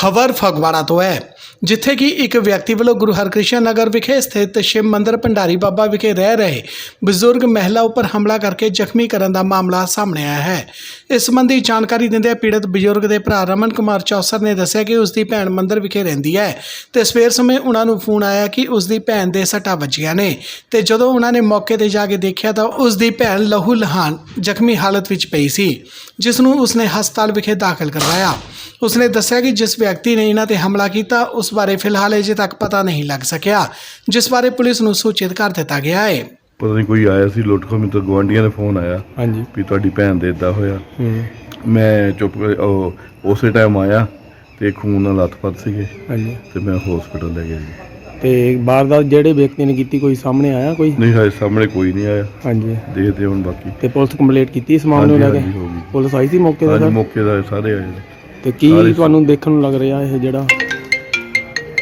ਖਬਰ ਫਗਵਾੜਾ ਤੋਂ ਹੈ। ਜਿੱਥੇ ਕਿ ਇੱਕ ਵਿਅਕਤੀ ਵੱਲੋਂ ਗੁਰੂ ਹਰਕ੍ਰਿਸ਼ਨ ਨਗਰ ਵਿਖੇ ਸਥਿਤ ਸ਼ਿਵ ਮੰਦਿਰ ਭੰਡਾਰੀ ਬਾਬਾ ਵਿਖੇ ਰਹਿ ਰਹੇ ਬਜ਼ੁਰਗ ਮਹਿਲਾ ਉੱਪਰ ਹਮਲਾ ਕਰਕੇ ਜ਼ਖਮੀ ਕਰਨ ਦਾ ਮਾਮਲਾ ਸਾਹਮਣੇ ਆਇਆ ਹੈ। ਇਸ ਸੰਬੰਧੀ ਜਾਣਕਾਰੀ ਦਿੰਦਿਆਂ ਪੀੜਤ ਬਜ਼ੁਰਗ ਦੇ ਭਰਾ ਰਮਨ ਕੁਮਾਰ ਚੌਸਰ ਨੇ ਦੱਸਿਆ ਕਿ ਉਸ ਦੀ ਭੈਣ ਮੰਦਿਰ ਵਿਖੇ ਰਹਿੰਦੀ ਹੈ ਤੇ ਸਵੇਰ ਸਮੇਂ ਉਹਨਾਂ ਨੂੰ ਫੋਨ ਆਇਆ ਕਿ ਉਸ ਦੀ ਭੈਣ ਦੇ ਸੱਟਾਂ ਵੱਜੀਆਂ ਨੇ ਤੇ ਜਦੋਂ ਉਹਨਾਂ ਨੇ ਮੌਕੇ ਤੇ ਜਾ ਕੇ ਦੇਖਿਆ ਤਾਂ ਉਸ ਦੀ ਭੈਣ ਲਹੂ ਲਹਾਨ, ਜ਼ਖਮੀ ਹਾਲਤ ਵਿੱਚ ਪਈ ਸੀ, ਜਿਸ ਨੂੰ ਉਸਨੇ ਹਸਪਤਾਲ ਵਿਖੇ ਦਾਖਲ ਕਰਵਾਇਆ। ਉਸਨੇ ਦੱਸਿਆ ਕਿ ਜਿਸ ਵਿਅਕਤੀ ਨੇ ਇਹਨਾਂ ਤੇ ਹਮਲਾ ਕੀਤਾ, ਉਸ ਬਾਰੇ ਫਿਲਹਾਲ ਅਜੇ ਤੱਕ ਪਤਾ ਨਹੀਂ ਲੱਗ ਸਕਿਆ ਜਿਸ ਬਾਰੇ ਪੁਲਿਸ ਨੂੰ ਸੂਚਿਤ ਕਰ ਦਿੱਤਾ ਗਿਆ ਹੈ। ਪਤਾ ਨਹੀਂ ਕੋਈ ਆਇਆ ਸੀ ਲੁੱਟ ਖੋ ਮੈਨੂੰ ਤਾਂ ਗਵਾਂਢੀਆਂ ਦਾ ਫੋਨ ਆਇਆ ਹਾਂਜੀ। ਵੀ ਤੁਹਾਡੀ ਭੈਣ ਦੇ ਇਦਾਂ ਹੋਇਆ। ਹੂੰ। ਮੈਂ ਚੁੱਪ ਕਰ- ਉਹ ਉਸੇ ਟਾਈਮ ਆਇਆ ਤੇ ਖੂਨ ਨਾਲ ਲੱਥਪੱਥ ਸੀਗੇ ਹਾਂਜੀ। ਤੇ ਮੈਂ ਹਸਪੀਟਲ ਲੈ ਗਿਆ ਜੀ। ਤੇ ਵਾਰਦਾਤ ਜਿਹੜੇ ਵਿਅਕਤੀ ਨੇ ਕੀਤੀ ਕੋਈ ਸਾਹਮਣੇ ਆਇਆ ਕੋਈ? ਨਹੀਂ ਹਾਏ ਸਾਹਮਣੇ ਕੋਈ ਨਹੀਂ ਆਇਆ। ਹਾਂਜੀ। ਦੇਖਦੇ ਹੁਣ ਬਾਕੀ। ਤੇ ਪੁਲਿਸ ਕੰਪਲੀਟ ਕੀਤੀ ਇਸ ਮਾਮਲੇ ਨੂੰ ਲੈ ਹਾਂਜੀ, ਕੇ ਹੋ ਗਈ। ਪੁਲਿਸ ਆਈ ਸੀ ਮੌਕੇ ਤੇ ਸਰ? ਮੌਕੇ ਦਾ ਸਾਰੇ ਆਏ ਨੇ। ਤੇ ਕੀ ਤੁਹਾਨੂੰ ਦੇਖਣ ਨੂੰ ਲੱਗ ਰਿਹਾ ਇਹ ਜਿਹੜਾ?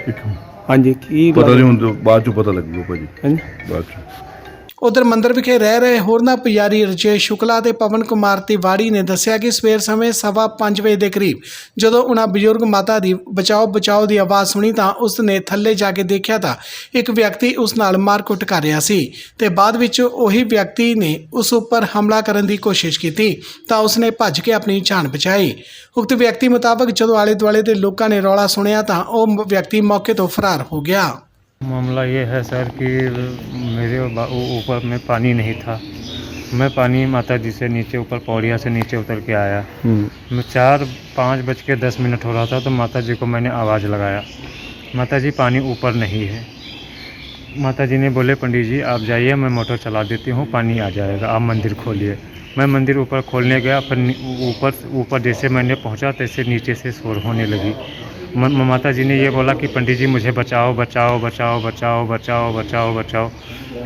ਇੱਕ ਹਾਂਜੀ ਕੀ ਪਤਾ ਨਹੀਂ ਹੁਣ ਬਾਅਦ ਚ ਪਤਾ ਲੱਗੂਗਾ ਭਾਜੀ। ਹਾਂਜੀ। ਬਾਅਦ ਚ। ਉਧਰ ਮੰਦਰ ਵਿਖੇ ਰਹਿ ਰਹੇ ਹੋਰਨਾਂ ਪੁਜਾਰੀ ਰਜੇਸ਼ ਸ਼ੁਕਲਾ ਤੇ ਪਵਨ ਕੁਮਾਰ ਤਿਵਾੜੀ ਨੇ ਦੱਸਿਆ ਕਿ ਸਵੇਰ ਸਮੇਂ ਸਵਾ ਪੰਜ ਵਜੇ ਦੇ ਕਰੀਬ ਜਦੋਂ ਉਹਨਾਂ ਬਜ਼ੁਰਗ ਮਾਤਾ ਦੀ ਬਚਾਓ ਬਚਾਓ ਦੀ ਆਵਾਜ਼ ਸੁਣੀ ਤਾਂ ਉਸ ਨੇ ਥੱਲੇ ਜਾ ਕੇ ਦੇਖਿਆ ਤਾਂ ਇੱਕ ਵਿਅਕਤੀ ਉਸ ਨਾਲ ਮਾਰਕੁੱਟ ਕਰ ਰਿਹਾ ਸੀ ਤੇ ਬਾਅਦ ਵਿੱਚ ਉਹੀ ਵਿਅਕਤੀ ਨੇ ਉਸ ਉੱਪਰ ਹਮਲਾ ਕਰਨ ਦੀ ਕੋਸ਼ਿਸ਼ ਕੀਤੀ ਤਾਂ ਉਸ ਨੇ ਭੱਜ ਕੇ ਆਪਣੀ ਜਾਨ ਬਚਾਈ। ਉਕਤ ਵਿਅਕਤੀ ਮੁਤਾਬਕ ਜਦੋਂ ਆਲੇ ਦੁਆਲੇ ਦੇ ਲੋਕਾਂ ਨੇ ਰੌਲਾ ਸੁਣਿਆ ਤਾਂ ਉਹ ਵਿਅਕਤੀ ਮੌਕੇ ਤੋਂ ਫਰਾਰ ਹੋ ਗਿਆ। मामला ये है सर कि मेरे ऊपर में पानी नहीं था। मैं पानी माता जी से नीचे ऊपर पौड़िया से नीचे उतर के आया। मैं चार पाँच बज के दस मिनट हो रहा था तो माता जी को मैंने आवाज़ लगाया। माता जी पानी ऊपर नहीं है। माता जी ने बोले पंडित जी आप जाइए मैं मोटर चला देती हूँ पानी आ जाएगा आप मंदिर खोलिए। मैं मंदिर ऊपर खोलने गया फिर ऊपर ऊपर जैसे मैंने पहुँचा तैसे नीचे से शोर होने लगी। माता जी ने ये बोला कि पंडित जी मुझे बचाओ बचाओ बचाओ बचाओ बचाओ बचाओ बचाओ।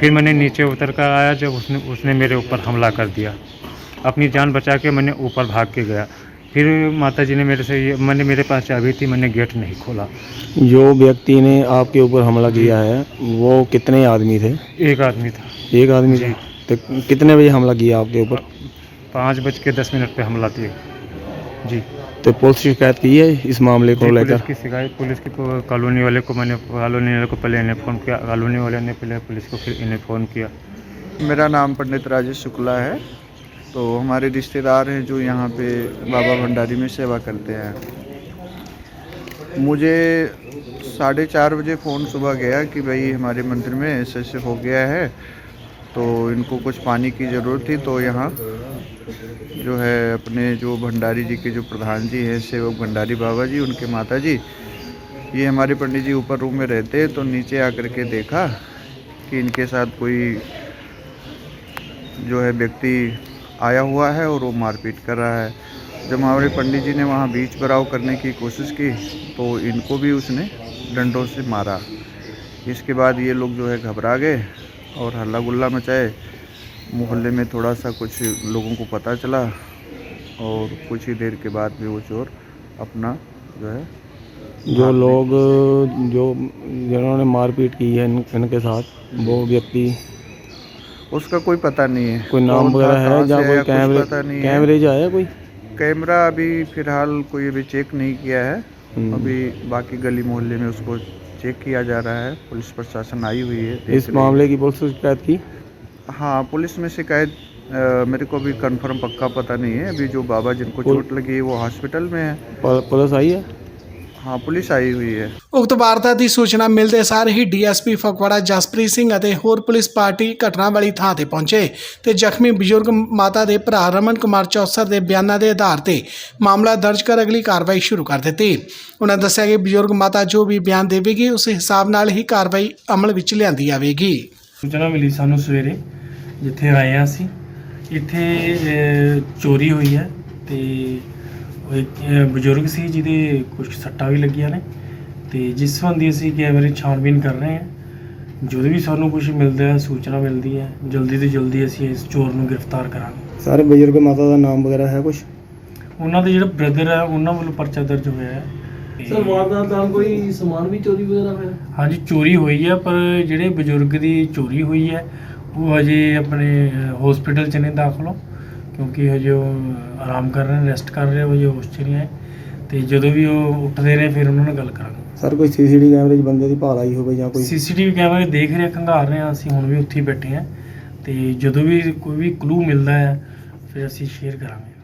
फिर मैंने नीचे उतर कर आया जब उसने उसने मेरे ऊपर हमला कर दिया। अपनी जान बचा के मैंने ऊपर भाग के गया। फिर माता जी ने मेरे से ये मैंने मेरे पास चाबी थी मैंने गेट नहीं खोला। जो व्यक्ति ने आपके ऊपर हमला किया है वो कितने आदमी थे? एक आदमी था। एक आदमी जी। थे तो कितने बजे हमला किया आपके ऊपर? पाँच बज के दस मिनट पे हमला दिया जी। तो पुलिस की शिकायत की है इस मामले को लेकर? पुलिस की शिकायत पुलिस की कॉलोनी वाले को मैंने कॉलोनी वाले को पहले इन्हें फ़ोन किया कॉलोनी वाले ने पहले पुलिस को फिर इन्हें फ़ोन किया। मेरा नाम पंडित राजेश शुक्ला है। तो हमारे रिश्तेदार हैं जो यहाँ पे बाबा भंडारी में सेवा करते हैं। मुझे साढ़े चार बजे फ़ोन सुबह गया कि भाई हमारे मंदिर में ऐसे ऐसे हो गया है तो इनको कुछ पानी की ज़रूरत थी तो यहाँ जो है अपने जो भंडारी जी के जो प्रधान जी हैं, सेवक भंडारी बाबा जी, उनके माता जी ये हमारे पंडित जी ऊपर रूम में रहते हैं तो नीचे आकर के देखा कि इनके साथ कोई जो है व्यक्ति आया हुआ है और वो मारपीट कर रहा है। जब हमारे पंडित जी ने वहाँ बीच बराव करने की कोशिश की तो इनको भी उसने डंडों से मारा। इसके बाद ये लोग जो है घबरा गए और हल्ला गुल्ला मचाए। मोहल्ले में थोड़ा सा कुछ लोगों को पता चला और कुछ ही देर के बाद भी वो चोर अपना जो है जो लोग जो जिन्होंने मारपीट की है इन, इनके साथ वो व्यक्ति उसका कोई पता नहीं है। कोई नाम वगैरह है या कोई कैमरे पता नहीं है। कोई? कैमरा अभी फ़िलहाल कोई अभी चेक नहीं किया है। हम्म। अभी बाकी गली मोहल्ले में उसको चेक किया जा रहा है। पुलिस प्रशासन आई हुई है इस मामले की पुलिस शिकायत की? हाँ पुलिस में शिकायत अ, मेरे को अभी कंफर्म पक्का पता नहीं है अभी जो बाबा जिनको पुल- चोट लगी है वो हॉस्पिटल में है पुल- पुलिस आई है हाँ पुलिस आई हुई है ਉਕਤ ਵਾਰਦਾਤ ਦੀ ਸੂਚਨਾ ਮਿਲਦੇ ਸਾਰ ਹੀ ਡੀਐਸਪੀ ਫਗਵਾੜਾ ਜਸਪ੍ਰੀਤ ਸਿੰਘ ਅਤੇ ਹੋਰ ਪੁਲਿਸ ਪਾਰਟੀ ਘਟਨਾ ਵਾਲੀ ਥਾਂ ਤੇ ਪਹੁੰਚੇ ਤੇ ਜ਼ਖਮੀ ਬਜ਼ੁਰਗ ਮਾਤਾ ਦੇ ਭਰਾ ਰਮਨ ਕੁਮਾਰ ਚੌਸਰ ਦੇ ਬਿਆਨਾਂ ਦੇ ਆਧਾਰ ਤੇ ਮਾਮਲਾ ਦਰਜ ਕਰ ਅਗਲੀ ਕਾਰਵਾਈ ਸ਼ੁਰੂ ਕਰ ਦਿੱਤੀ ਉਹਨਾਂ ਦੱਸਿਆ ਕਿ ਬਜ਼ੁਰਗ ਮਾਤਾ ਜੋ ਵੀ ਬਿਆਨ ਦੇਵੇਗੀ ਉਸ ਹਿਸਾਬ ਨਾਲ ਹੀ ਕਾਰਵਾਈ ਅਮਲ ਵਿੱਚ ਲਿਆਂਦੀ ਜਾਵੇਗੀ ਸੂਚਨਾ ਮਿਲੀ ਸਾਨੂੰ ਸਵੇਰੇ ਜਿੱਥੇ ਆਏ ਹਾਂ ਅਸੀਂ ਇੱਥੇ ਚੋਰੀ ਹੋਈ ਹੈ ਤੇ ਉਹ ਇੱਕ ਬਜ਼ੁਰਗ ਸੀ ਜਿਹਦੇ ਕੁਝ ਸੱਟਾਂ ਵੀ ਲੱਗੀਆਂ ਨੇ ਤੇ ਜਿਸ ਸੰਬੰਧੀ ਅਸੀਂ ਕੈਮਰੇ ਛਾਣਬੀਨ ਕਰ ਰਹੇ ਹਾਂ ਜਦੋਂ ਵੀ ਸਾਨੂੰ ਕੁਝ ਮਿਲਦਾ ਹੈ ਸੂਚਨਾ ਮਿਲਦੀ ਹੈ ਜਲਦੀ ਤੋਂ ਜਲਦੀ ਅਸੀਂ ਇਸ ਚੋਰ ਨੂੰ ਗ੍ਰਿਫਤਾਰ ਕਰਾਂਗੇ। ਸਾਰੇ ਬਜ਼ੁਰਗ ਮਾਤਾ ਦਾ ਨਾਮ ਵਗੈਰਾ ਹੈ ਕੁਝ ਉਹਨਾਂ ਦੇ ਜਿਹੜਾ ਬ੍ਰਦਰ ਹੈ ਉਹਨਾਂ ਵੱਲੋਂ ਪਰਚਾ ਦਰਜ ਹੋਇਆ ਹੈ। ਤੇ- ਸਰ ਵਾਰਦਾਤ ਨਾਲ ਕੋਈ ਸਮਾਨ ਵੀ ਚੋਰੀ ਵਗੈਰਾ ਹੋਇਆ? ਹਾਂਜੀ ਚੋਰੀ ਹੋਈ ਹੈ ਪਰ ਜਿਹੜੇ ਬਜ਼ੁਰਗ ਦੀ ਚੋਰੀ ਹੋਈ ਹੈ ਉਹ ਅਜੇ ਆਪਣੇ ਹਸਪੀਟਲ ਚ ਨੇ ਦਾਖਲ ਹੋ ਕਿਉਂਕਿ ਹਜੇ ਉਹ ਆਰਾਮ ਕਰ ਰਹੇ ਨੇ ਰੈਸਟ ਕਰ ਰਹੇ ਹੋ ਹਜੇ ਹੋਸ਼ ਚ ਨਹੀਂ ਆਏ ਤੇ ਜਦੋਂ ਵੀ ਉਹ ਉੱਠਦੇ ਨੇ ਫਿਰ ਉਹਨਾਂ ਨਾਲ ਗੱਲ ਕਰਾਂਗੇ। ਸਰ ਕੋਈ ਸੀਸੀਟੀਵੀ ਕੈਮਰੇ 'ਚ ਬੰਦੇ ਦੀ ਭਾਲ ਆਈ ਹੋਵੇ ਜਾਂ ਕੋਈ? ਸੀਸੀਟੀਵੀ ਕੈਮਰੇ ਦੇਖ ਰਹੇ ਖੰਗਾਰ ਰਹੇ ਹਾਂ ਅਸੀਂ ਹੁਣ ਵੀ ਉੱਥੇ ਹੀ ਬੈਠੇ ਹਾਂ। ਤੇ ਜਦੋਂ ਵੀ ਕੋਈ ਵੀ ਕਲੂ ਮਿਲਦਾ ਹੈ ਫਿਰ ਅਸੀਂ ਸ਼ੇਅਰ ਕਰਾਂਗੇ।